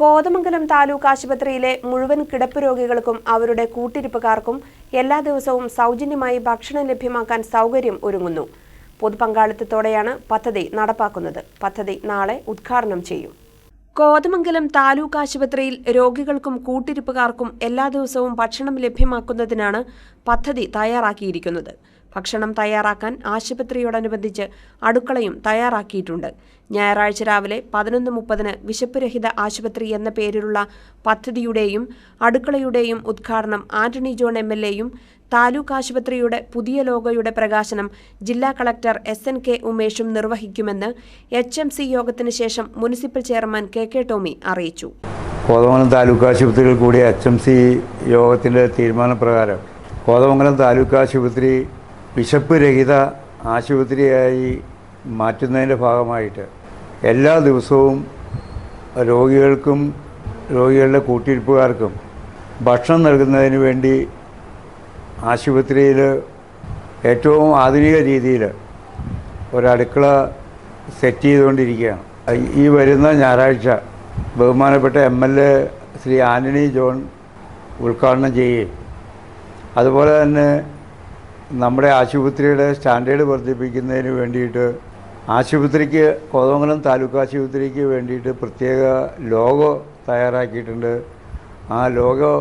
കോതമംഗലം താലൂക്ക് ആശുപത്രിയിലെ മുഴുവൻ കിടപ്പ് രോഗികൾക്കും അവരുടെ കൂട്ടിരിപ്പുകാർക്കും എല്ലാ ദിവസവും സൗജന്യമായി ഭക്ഷണം ലഭ്യമാക്കാൻ സൗകര്യം ഒരുങ്ങുന്നു. പൊതുപങ്കാളിത്തത്തോടെയാണ് പദ്ധതി നടപ്പാക്കുന്നത്. പദ്ധതി നാളെ ഉദ്ഘാടനം ചെയ്യും. കോതമംഗലം താലൂക്ക് ആശുപത്രിയിൽ രോഗികൾക്കും കൂട്ടിരിപ്പുകാർക്കും എല്ലാ ദിവസവും ഭക്ഷണം ലഭ്യമാക്കുന്നതിനാണ് പദ്ധതി തയ്യാറാക്കിയിരിക്കുന്നത്. ഭക്ഷണം തയ്യാറാക്കാൻ ആശുപത്രിയോടനുബന്ധിച്ച് അടുക്കളയും തയ്യാറാക്കിയിട്ടുണ്ട്. ഞായറാഴ്ച രാവിലെ പതിനൊന്ന് മുപ്പതിന് വിശപ്പുരഹിത ആശുപത്രി എന്ന പേരിലുള്ള പദ്ധതിയുടെയും അടുക്കളയുടെയും ഉദ്ഘാടനം ആന്റണി ജോൺ എം എൽ എയും താലൂക്ക് ആശുപത്രിയുടെ പുതിയ ലോഗോയുടെ പ്രകാശനം ജില്ലാ കളക്ടർ എസ് എൻ കെ ഉമേഷും നിർവഹിക്കുമെന്ന് എച്ച് എം സി യോഗത്തിന് ശേഷം municipal chairman K K Tomy അറിയിച്ചു. കോതമംഗലം താലൂക്ക് ആശുപത്രിയിൽ കൂടിയ എച്ച് എം സി യോഗത്തിന്റെ തീരുമാനപ്രകാരം കോതമംഗലം താലൂക്ക് ആശുപത്രി വിശപ്പ് രഹിത ആശുപത്രിയായി മാറ്റുന്നതിന്റെ ഭാഗമായിട്ട് എല്ലാ ദിവസവും രോഗികൾക്കും രോഗികളുടെ കൂട്ടിരിപ്പുകാർക്കും ഭക്ഷണം നൽകുന്നതിന് വേണ്ടി ആശുപത്രിയിൽ ഏറ്റവും ആധുനിക രീതിയിൽ ഒരടുക്കള സെറ്റ് ചെയ്തുകൊണ്ടിരിക്കുകയാണ്. ഈ വരുന്ന ഞായറാഴ്ച ബഹുമാനപ്പെട്ട M L A Shri Antony John ഉദ്ഘാടനം ചെയ്യുകയും അതുപോലെ തന്നെ നമ്മുടെ ആശുപത്രിയുടെ സ്റ്റാൻഡേർഡ് വർദ്ധിപ്പിക്കുന്നതിന് വേണ്ടിയിട്ട് ആശുപത്രിക്ക് കോതമംഗലം താലൂക്ക് ആശുപത്രിക്ക് വേണ്ടിയിട്ട് പ്രത്യേക ലോഗോ തയ്യാറാക്കിയിട്ടുണ്ട്. ആ ലോഗോ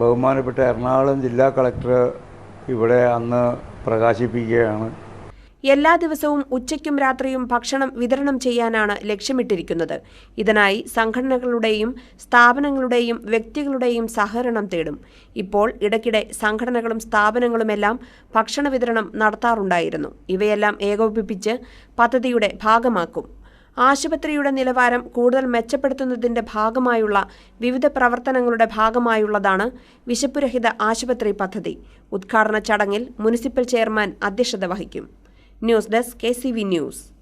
ബഹുമാനപ്പെട്ട എറണാകുളം ജില്ലാ കളക്ടർ ഇവിടെ അന്ന് പ്രകാശിപ്പിക്കുകയാണ്. എല്ലാ ദിവസവും ഉച്ചയ്ക്കും രാത്രിയും ഭക്ഷണം വിതരണം ചെയ്യാനാണ് ലക്ഷ്യമിട്ടിരിക്കുന്നത്. ഇതിനായി സംഘടനകളുടെയും സ്ഥാപനങ്ങളുടെയും വ്യക്തികളുടെയും സഹകരണം തേടും. ഇപ്പോൾ ഇടയ്ക്കിടെ സംഘടനകളും സ്ഥാപനങ്ങളുമെല്ലാം ഭക്ഷണ വിതരണം നടത്താറുണ്ടായിരുന്നു. ഇവയെല്ലാം ഏകോപിപ്പിച്ച് പദ്ധതിയുടെ ഭാഗമാക്കും. ആശുപത്രിയുടെ നിലവാരം കൂടുതൽ മെച്ചപ്പെടുത്തുന്നതിന്റെ ഭാഗമായുള്ള വിവിധ പ്രവർത്തനങ്ങളുടെ ഭാഗമായുള്ളതാണ് വിശപ്പുരഹിത ആശുപത്രി പദ്ധതി. ഉദ്ഘാടന ചടങ്ങിൽ മുനിസിപ്പൽ ചെയർമാൻ അധ്യക്ഷത വഹിക്കും. News desk K news.